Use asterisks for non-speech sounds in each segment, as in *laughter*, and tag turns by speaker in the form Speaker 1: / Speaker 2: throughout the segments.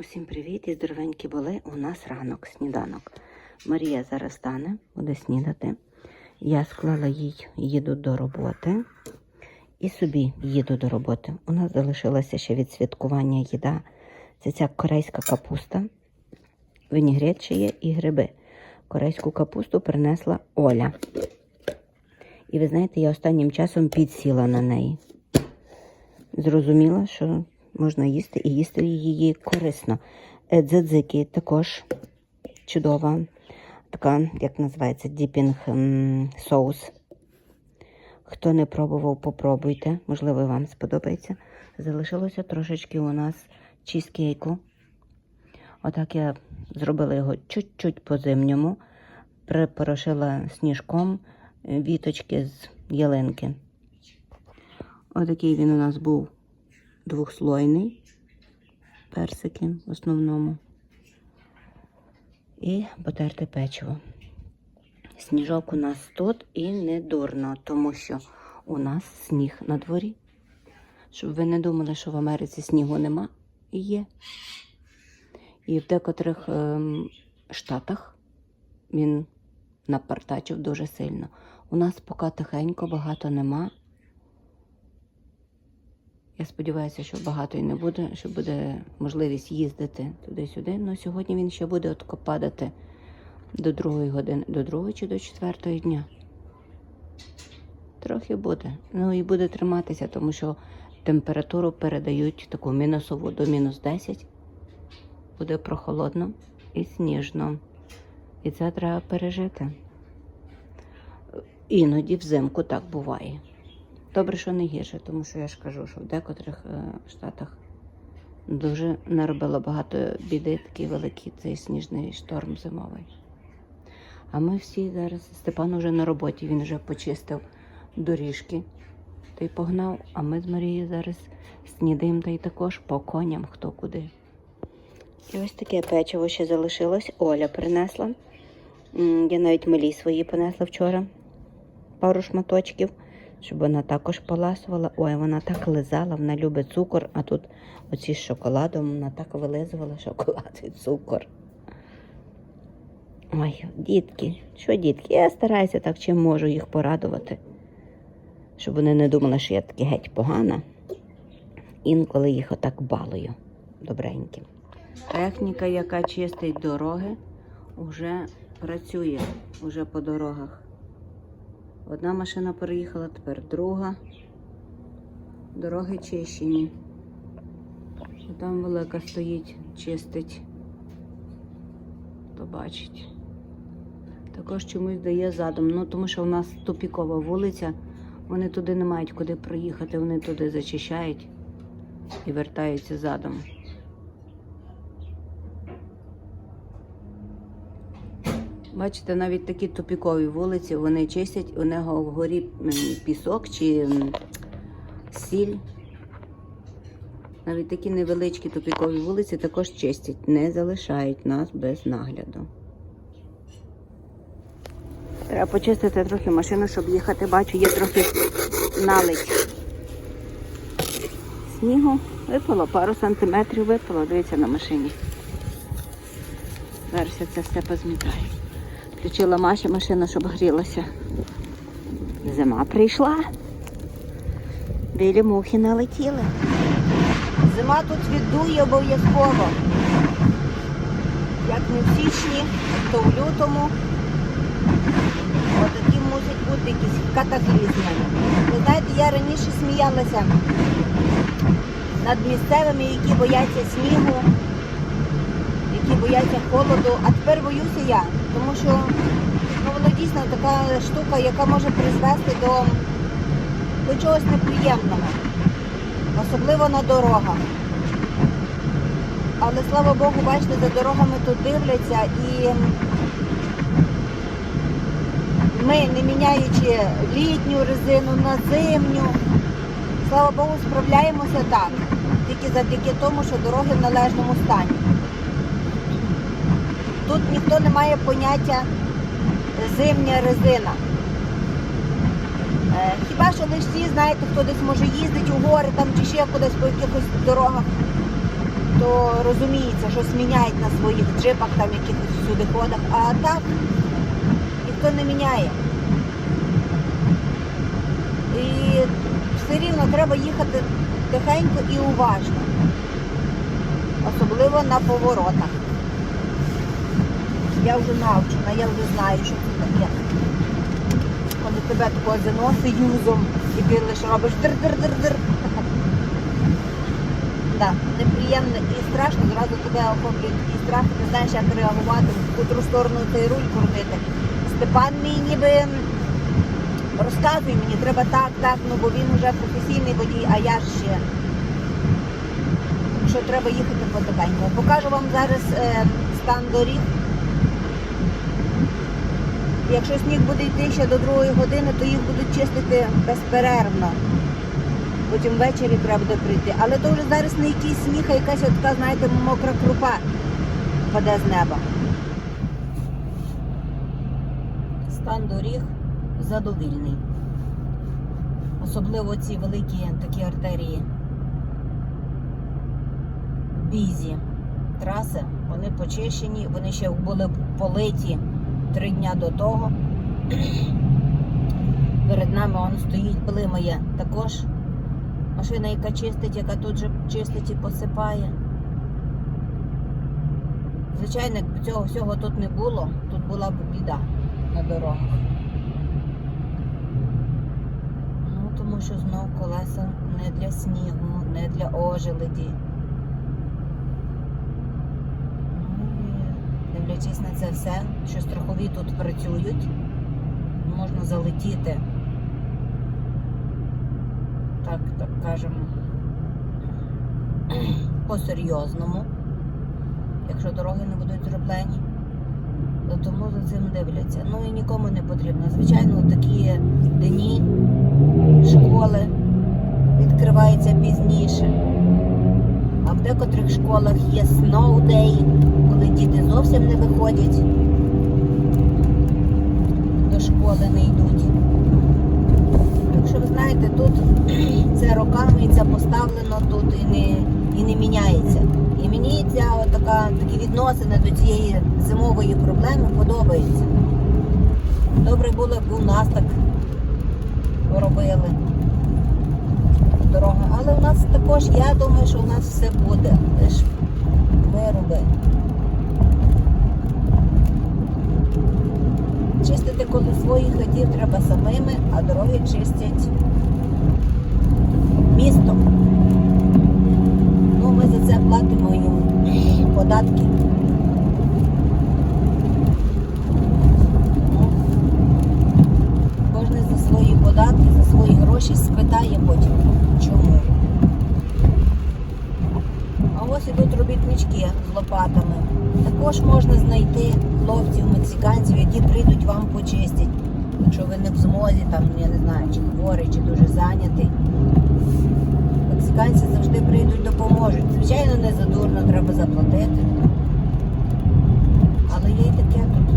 Speaker 1: Усім привіт і здоровенькі були. У нас ранок, сніданок. Марія зараз стане, буде снідати. Я склала їй, їду до роботи. І собі їду до роботи. У нас залишилася ще від святкування їда. Це ця корейська капуста, вінігрет ще є і гриби. Корейську капусту принесла Оля. І ви знаєте, я останнім часом підсіла на неї. Зрозуміла, що можна їсти і їсти її корисно. Е, Дзадзики також чудова, така, як називається, діпінг соус. Хто не пробував, попробуйте. Можливо, вам сподобається. Залишилося трошечки у нас чізкейку. Отак я зробила його чуть-чуть по-зимньому, припорошила сніжком е, віточки з ялинки. Отакий він у нас був двохслойний, персики в основному. І потерте печиво. Сніжок у нас тут і не дурно, тому що у нас сніг на дворі. Щоб ви не думали, що в Америці снігу нема і є. І в декотрих ем, штатах він напартачив дуже сильно. У нас поки тихенько, багато нема. Я сподіваюся, що багато і не буде, що буде можливість їздити туди-сюди. Ну сьогодні він ще буде отко падати до другої години, до другої чи до четвертої дня. Трохи буде. Ну і буде триматися, тому що температуру передають таку мінусову до мінус 10. Буде прохолодно і сніжно. І це треба пережити. Іноді взимку так буває. Добре, що не гірше, тому що я ж кажу, що в декотрих е, штатах дуже наробило багато біди, такий великий цей сніжний шторм зимовий. А ми всі зараз, Степан уже на роботі, він вже почистив доріжки та й погнав, а ми з Марією зараз снідаємо та й також по коням хто куди. І ось таке печиво ще залишилось. Оля принесла. Я навіть малі свої понесла вчора пару шматочків, щоб вона також поласувала. Ой, вона так лизала, вона любить цукор, а тут оці з шоколадом вона так вилизувала шоколад і цукор. Ой, дітки, що дітки? Я стараюся так, чим можу їх порадувати, щоб вони не думали, що я таки геть погана. Інколи їх отак балую добренькі. Техніка, яка чистить дороги, вже працює вже по дорогах. Одна машина переїхала, тепер друга. Дороги чищені. Там велика стоїть, чистить. Хто бачить. Також чомусь дає задом. Ну, тому що в нас тупікова вулиця. Вони туди не мають куди проїхати, вони туди зачищають і вертаються задом. Бачите, навіть такі тупікові вулиці вони чистять, у нього вгорі пісок чи сіль. Навіть такі невеличкі тупікові вулиці також чистять, не залишають нас без нагляду. Треба почистити трохи машину, щоб їхати. Бачу, є трохи налить снігу. Випало, пару сантиметрів випало, дивіться на машині. Зараз я це все позмітаю. Включила Маші машину, щоб грілася. Зима прийшла. Білі мухи налетіли. Зима тут віддує обов'язково. Як не в січні, то в лютому. Отакі мусять бути якісь катаклізми. Ви знаєте, я раніше сміялася над місцевими, які бояться снігу, які бояться холоду, а тепер боюся я, тому що ну, воно дійсно така штука, яка може призвести до, до чогось неприємного, особливо на дорогах. Але слава Богу, бачите, за дорогами тут дивляться і ми, не міняючи літню резину на зимню, слава Богу, справляємося так. Тільки завдяки тому, що дороги в належному стані. Тут ніхто не має поняття зимня резина. Е, Хіба що лише всі, знаєте, хто десь може їздить у гори там чи ще кудись по якихось дорогах.
Speaker 2: то розуміється, що міняють на своїх джипах, там якихось всюди ходах, а так ніхто не міняє. І все рівно треба їхати тихенько і уважно. Особливо на поворотах. Я вже навчена, я вже знаю, що це таке. Коли тебе такого заносить юзом і ти лише робиш дир-дир-дир-дир. *laughs* Да, неприємно і страшно, зразу тебе охоплює такий страх, ти не знаєш, як реагувати, в котру сторону цей руль крутити. Степан мій ніби розказує мені, треба так, так, ну бо він вже професійний водій, а я ще. Що треба їхати потихеньку. Покажу вам зараз е, стан доріг. Якщо сніг буде йти ще до другої години, то їх будуть чистити безперервно. Потім ввечері треба буде прийти. Але то вже зараз не якийсь сніг, а якась така, знаєте, мокра крупа паде з неба. Стан доріг задовільний. Особливо ці великі такі артерії. Бізі траси, вони почищені, вони ще були политі три дня до того. Перед нами он стоїть, блимає також машина, яка чистить, яка тут же чистить і посипає. Звичайно, цього всього тут не було, тут була б біда на дорогах. Ну, тому що знов колеса не для снігу, не для ожеледі. Ну і дивлячись на це все, що страхові тут працюють, можна залетіти так, так кажемо, по-серйозному, якщо дороги не будуть зроблені, то тому за цим дивляться. Ну і нікому не потрібно. Звичайно, такі дні школи відкриваються пізніше. А в декотрих школах є snow day, діти зовсім не виходять до школи, не йдуть. Якщо ви знаєте, тут *clears throat* це роками це поставлено тут і не, і не міняється. І мені ця така, такі відносини до цієї зимової проблеми подобаються. Добре було, якби у нас так робили дорога. Але у нас також, я думаю, що у нас все буде. Лиш вироби. Чистити коли своїх хотів треба самими, а дороги чистять містом. Ну, ми за це платимо їм податки. Ну, Кожен за свої податки, за свої гроші спитає потім, чому. А ось ідуть робітнички з лопатами. Також можна знайти хлопців, мексиканців, які прийдуть вам почистять. Якщо ви не в змозі, там, я не знаю, чи хворий, чи дуже зайнятий. Мексиканці завжди прийдуть, допоможуть. Звичайно, не задурно треба заплатити. Але є і таке тут.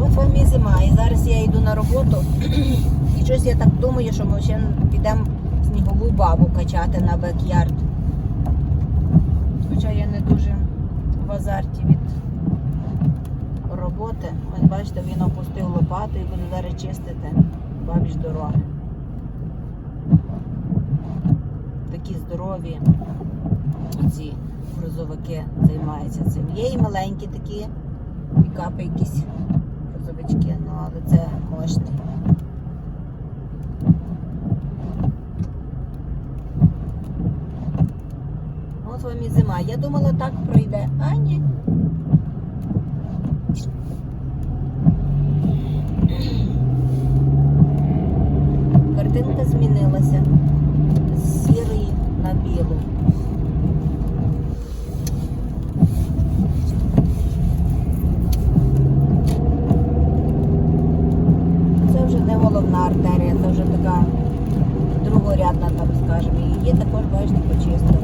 Speaker 2: От вам і зима. І зараз я йду на роботу. *clears throat* І щось я так думаю, що ми ще підемо снігову бабу качати на бек-ярд. Хоча я не дуже в азарті від роботи. Ось бачите, він опустив лопату і буде зараз чистити бабіж дороги. Такі здорові ці грузовики займаються цим. Є і маленькі такі пікапи якісь грузовички, ну але це мощний. От вам і зима. Я думала, так пройде. А ні. Картинка змінилася з сірої на білу. Це вже не головна артерія, це вже така другорядна, так скажемо. Її також, бачите, почистили.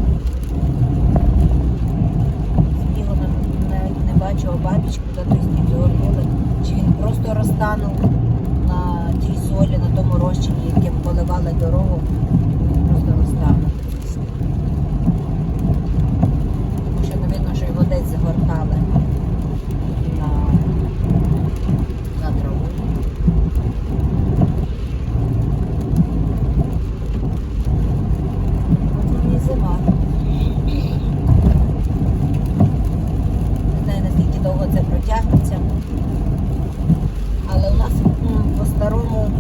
Speaker 2: Снігу на- навіть не бачу, а бабічку куди той сніг загорнули. Чи він просто розтанув на розчині, яким поливали дорогу, просто розтане. Тому що не видно, що й водець загортали на, на траву. От вам і зима. Не знаю, наскільки довго це протягнеться. Але у нас м, по-старому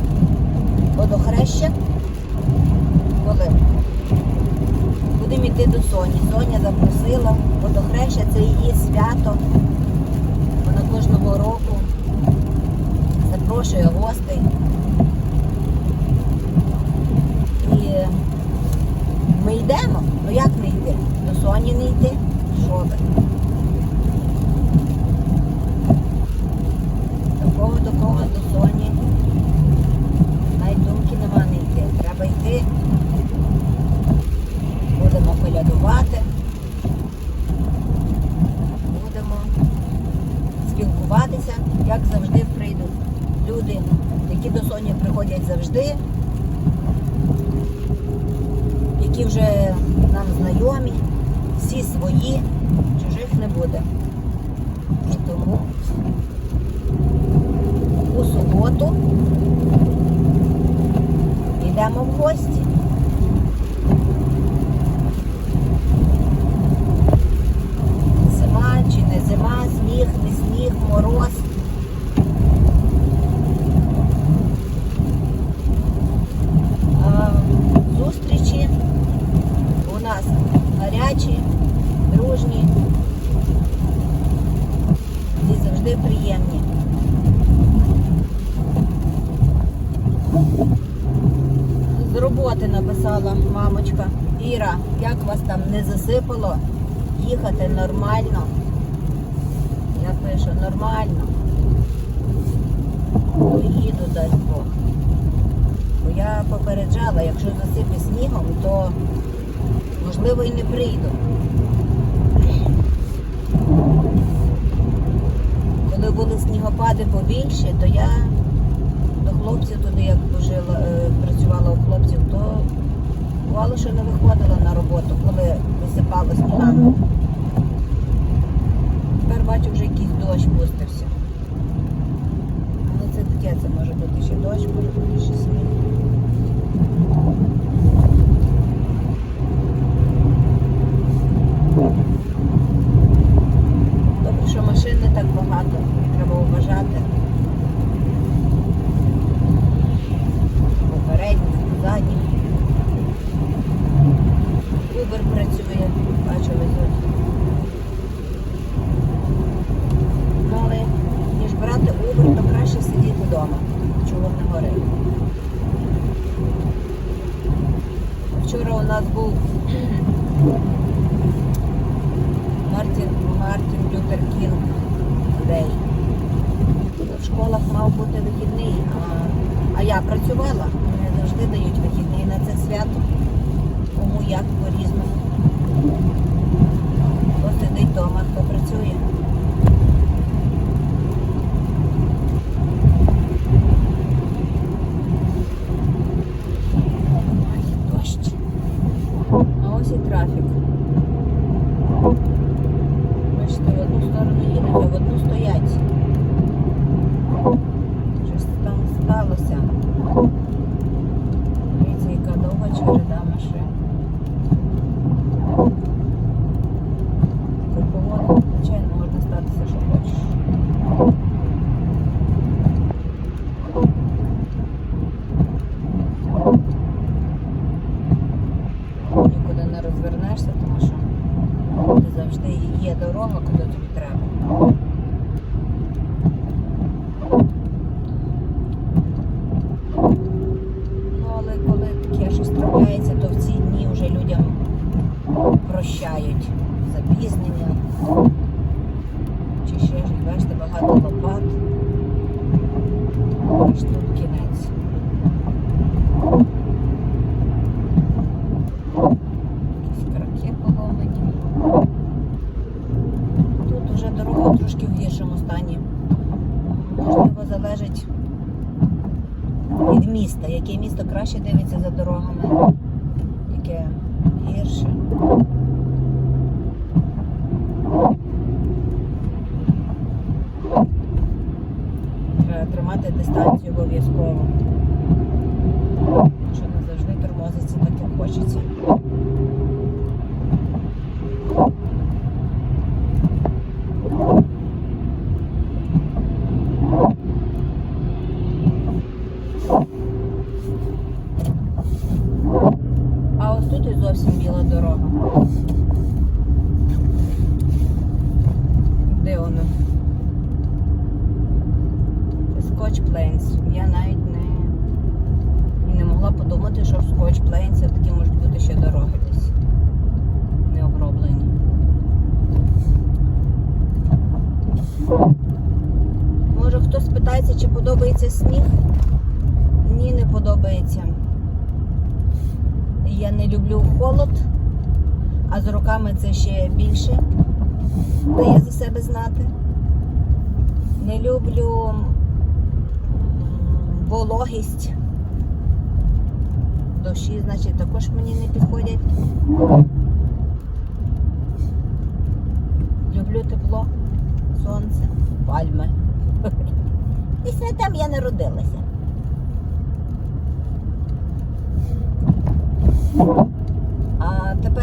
Speaker 2: водохреща. Коли будемо йти до Соні. Соня запросила. Водохреща це її свято. Вона кожного року запрошує гостей. І ми йдемо. Ну як не йти? До Соні не йти? Що ви? До кого, до кого, до Соні. Навіть думки нема не йти. Треба йти. Колядувати. Будемо спілкуватися, як завжди прийдуть люди, які до Соні приходять завжди, які вже нам знайомі, всі свої, чужих не буде. І тому у суботу йдемо в гості. Зима чи не зима, сніг, не сніг, мороз. А, Зустрічі у нас гарячі, дружні і завжди приємні. З роботи написала мамочка. Іра, як вас там не засипало? Їхати нормально. Я пишу, нормально. Ну, їду, дасть Бог. Бо я попереджала, якщо засипе снігом, то можливо і не прийду. Коли були снігопади побільше, то я до хлопців туди, як жила, е, працювала у хлопців, то бувало, що не виходила на роботу, коли висипало снігами. Тепер бачу, вже якийсь дощ пустився. Але це таке, це може бути ще дощ, може бути ще сніг. Добре, що машин не так багато, треба вважати. Попередніх, задніх. Uber працює, бачу, везуть. Ну, але ніж брати Uber, то краще сидіти вдома, чого не горить. Вчора у нас був Мартін, Мартін Лютер Кінг Дей. В школах мав бути вихідний, а, а я працювала. Вони завжди дають вихідний на це свято. Кому як по-різному. Хто сидить вдома, хто працює. Ай, дощ. А ось і трафік. Бачите, в одну сторону їдуть, а в стоять. Щось там сталося. Дивіться, яка довга череда машин. Таку погоду, звичайно, можна статися, що хочеш. Нікуди не розвернешся, тому що завжди є дорога, куди тобі треба. Від міста. Яке місто краще дивиться за дорогами, яке гірше. Треба тримати дистанцію обов'язково. Що не завжди тормозиться так, як хочеться. А ось зовсім біла дорога. Де воно? Scotch Plains. Я навіть не, не могла подумати, що в Scotch Plains такі можуть бути ще дороги десь. Не оброблені. Може хтось питається, чи подобається сніг? Ні, не подобається. Я не люблю холод, а з роками це ще більше дає за себе знати. Не люблю вологість. Дощі, значить, також мені не підходять. Люблю тепло, сонце, пальми. *laughs* І саме там я народилася.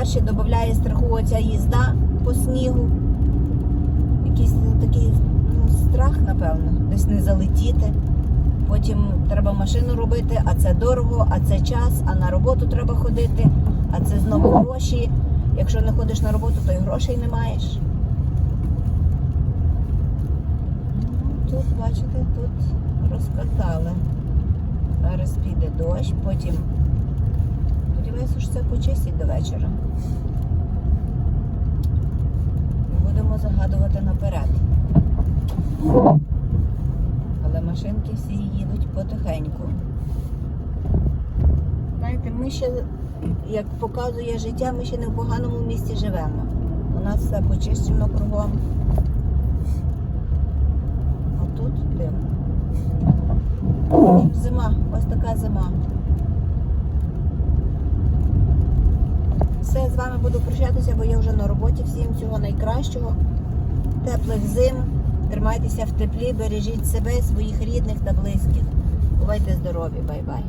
Speaker 2: Ще додає страху оця їзда по снігу. Якийсь такий ну, страх, напевно, десь не залетіти. Потім треба машину робити, а це дорого, а це час, а на роботу треба ходити, а це знову гроші. Якщо не ходиш на роботу, то й грошей не маєш. Ну, Тут, бачите, тут розкатали. Зараз піде дощ, потім Сподіваюся, що це почистять до вечора. Будемо загадувати наперед. Але машинки всі їдуть потихеньку. Знаєте, ми ще, як показує життя, ми ще не в поганому місті живемо. У нас все почищено кругом. А тут дим. Зима, ось така зима. Все, з вами буду прощатися, бо я вже на роботі. Всім всього найкращого. Теплих зим. Тримайтеся в теплі, бережіть себе, своїх рідних та близьких. Бувайте здорові, бай-бай.